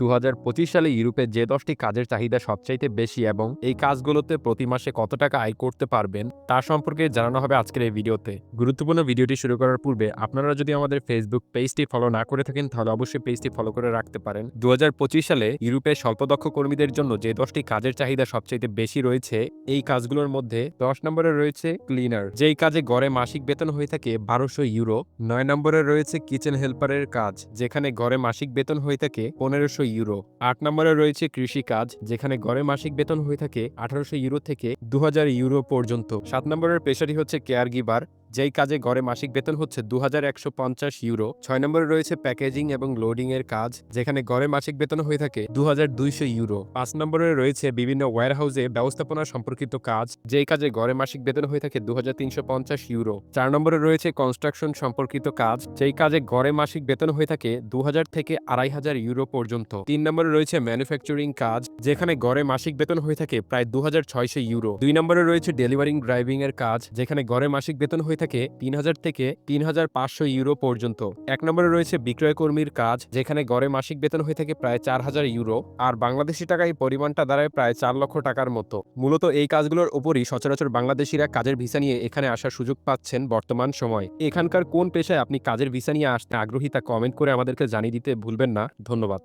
দু হাজার পঁচিশ সালে ইউরোপে যে দশটি কাজের চাহিদা সবচাইতে বেশি এবং এই কাজগুলোতে প্রতি মাসে কত টাকা আয় করতে পারবেন, তা সম্পর্কে জানানো হবে আজকের এই ভিডিওতে। গুরুত্বপূর্ণ ভিডিওটি শুরু করার পূর্বে আপনারা যদি আমাদের ফেসবুক পেজটি ফলো না করে থাকেন, তাহলে অবশ্যই পেজটি ফলো করে রাখতে পারেন। দু হাজার পঁচিশ সালে ইউরোপে স্বল্পদক্ষ কর্মীদের জন্য যে দশটি কাজের চাহিদা সবচাইতে বেশি রয়েছে, এই কাজগুলোর মধ্যে দশ নম্বরে রয়েছে ক্লিনার যেই কাজে গড়ে মাসিক বেতন হয়ে থাকে বারোশো ইউরো নয় নম্বরে রয়েছে কিচেন হেল্পারের কাজ, যেখানে গড়ে মাসিক বেতন হয়ে থাকে পনেরোশো ইউরো। আট নম্বরে রয়েছে কৃষি কাজ যেখানে গড়ে মাসিক বেতন হয়ে থাকে আঠারোশো ইউরো থেকে দু হাজার ইউরো পর্যন্ত। সাত নম্বরের পেশাটি হচ্ছে কেয়ার গিভার যেই কাজে গড়ে মাসিক বেতন হচ্ছে দু হাজার একশো পঞ্চাশ ইউরো, ছয় নম্বরে রয়েছে প্যাকেজিং এবং লোডিং এর কাজ, যেখানে গড়ে মাসিক বেতন হয়ে থাকে দু হাজার দুইশো ইউরো। পাঁচ নম্বরে রয়েছে বিভিন্ন ওয়্যারহাউসে ব্যবস্থাপনা সম্পর্কিত কাজ, যেই কাজে গড়ে মাসিক বেতন হয়ে থাকে দু হাজার তিনশো পঞ্চাশ ইউরো। চার নম্বরে রয়েছে কনস্ট্রাকশন সম্পর্কিত কাজ, যেই কাজে গড়ে মাসিক বেতন হয়ে থাকে দু হাজার থেকে আড়াই হাজার ইউরো পর্যন্ত। তিন নম্বরে রয়েছে ম্যানুফ্যাকচারিং কাজ, যেখানে গড়ে মাসিক বেতন হয়ে থাকে প্রায় দু হাজার ছয়শো ইউরো। দুই নম্বরে রয়েছে ডেলিভারিং ড্রাইভিং এর কাজ, যেখানে গড়ে মাসিক বেতন হয়ে থাকে তিন হাজার থেকে তিন হাজার পাঁচশো ইউরো পর্যন্ত। এক নম্বরে রয়েছে বিক্রয় কর্মীর কাজ, যেখানে গড়ে মাসিক বেতন হয়ে থাকে প্রায় চার হাজার ইউরো, আর বাংলাদেশি টাকায় পরিমাণটা দাঁড়ায় প্রায় চার লক্ষ টাকার মতো। মূলত এই কাজগুলোর উপরই সচরাচর বাংলাদেশিরা কাজের ভিসা নিয়ে এখানে আসার সুযোগ পাচ্ছেন বর্তমান সময়। এখানকার কোন পেশায় আপনি কাজের ভিসা নিয়ে আসতে আগ্রহী তা কমেন্ট করে আমাদেরকে জানিয়ে দিতে ভুলবেন না। ধন্যবাদ।